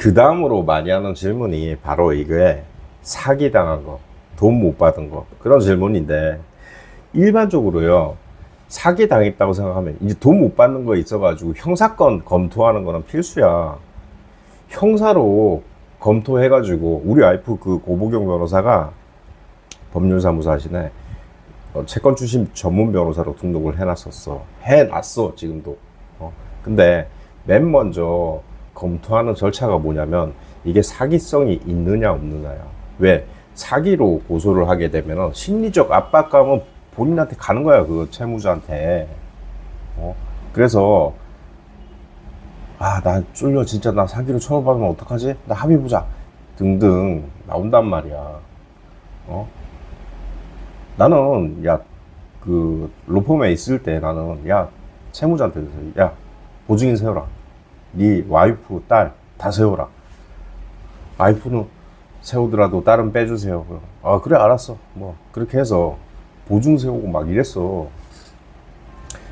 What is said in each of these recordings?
그 다음으로 많이 하는 질문이 바로 이게 사기당한 거, 돈 못 받은 거, 그런 질문인데, 일반적으로요, 사기 당했다고 생각하면, 이제 돈 못 받는 거 있어가지고 형사건 검토하는 거는 필수야. 형사로 검토해가지고, 우리 와이프 그 고보경 변호사가 법률사무소 하시네. 어, 채권 출신 전문 변호사로 등록을 해놨었어. 해놨어, 지금도. 어. 근데 맨 먼저 검토하는 절차가 뭐냐면 이게 사기성이 있느냐 없느냐야. 왜? 사기로 고소를 하게 되면 심리적 압박감은 본인한테 가는 거야, 그 채무자한테. 어? 그래서 아, 나 쫄려. 진짜 나 사기로 처벌받으면 어떡하지? 나 합의 보자. 등등 나온단 말이야. 어? 나는 야 그 로펌에 있을 때 나는 야 채무자한테 야 보증인 세워라 네 와이프 딸 다 세워라 와이프는 세우더라도 딸은 빼주세요 아 그래 알았어 뭐 그렇게 해서 보증 세우고 막 이랬어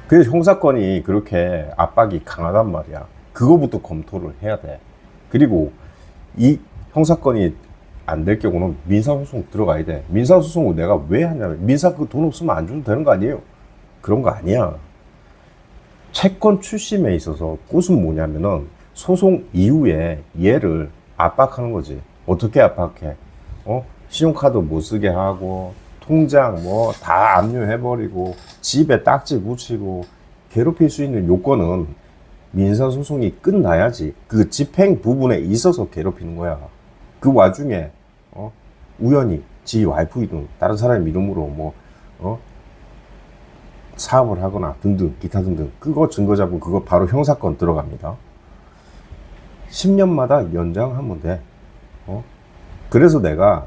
그래서 형사건이 그렇게 압박이 강하단 말이야 그거부터 검토를 해야 돼 그리고 이 형사건이 안 될 경우는 민사소송 들어가야 돼. 민사소송을 내가 왜 하냐면, 민사 그 돈 없으면 안 줘도 되는 거 아니에요? 그런 거 아니야. 채권 출심에 있어서 꽃은 뭐냐면은, 소송 이후에 얘를 압박하는 거지. 어떻게 압박해? 어? 신용카드 못 쓰게 하고, 통장 뭐 다 압류해버리고, 집에 딱지 붙이고, 괴롭힐 수 있는 요건은 민사 소송이 끝나야지. 그 집행 부분에 있어서 괴롭히는 거야. 그 와중에 어? 우연히 지 와이프이든 다른 사람 이름으로 뭐 어? 사업을 하거나 등등 기타 등등 그거 증거 잡고 그거 바로 형사건 들어갑니다. 10년마다 연장하면 돼. 어? 그래서 내가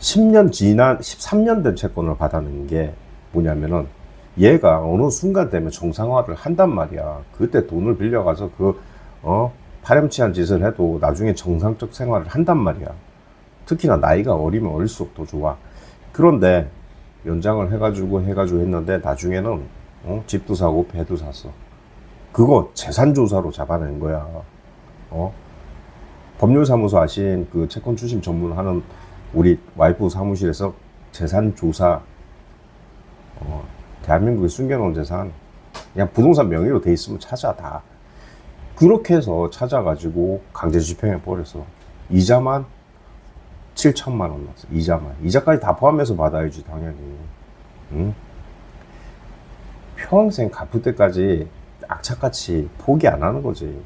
10년 지난 13년 된 채권을 받아낸 게 뭐냐면은 얘가 어느 순간 되면 정상화를 한단 말이야. 그때 돈을 빌려가서 그 어? 파렴치한 짓을 해도 나중에 정상적 생활을 한단 말이야. 특히나 나이가 어리면 어릴수록 더 좋아. 그런데 연장을 해가지고 해가지고 했는데 나중에는 어? 집도 사고 배도 샀어. 그거 재산 조사로 잡아낸 거야. 어? 법률사무소 아신 그 채권 추심 전문하는 우리 와이프 사무실에서 재산 조사 어, 대한민국에 숨겨놓은 재산 그냥 부동산 명의로 돼 있으면 찾아 다. 그렇게 해서 찾아가지고 강제 집행해 버렸어. 이자만 7천만 원 났어. 이자만. 이자까지 다 포함해서 받아야지 당연히. 응? 평생 갚을 때까지 악착같이 포기 안 하는 거지.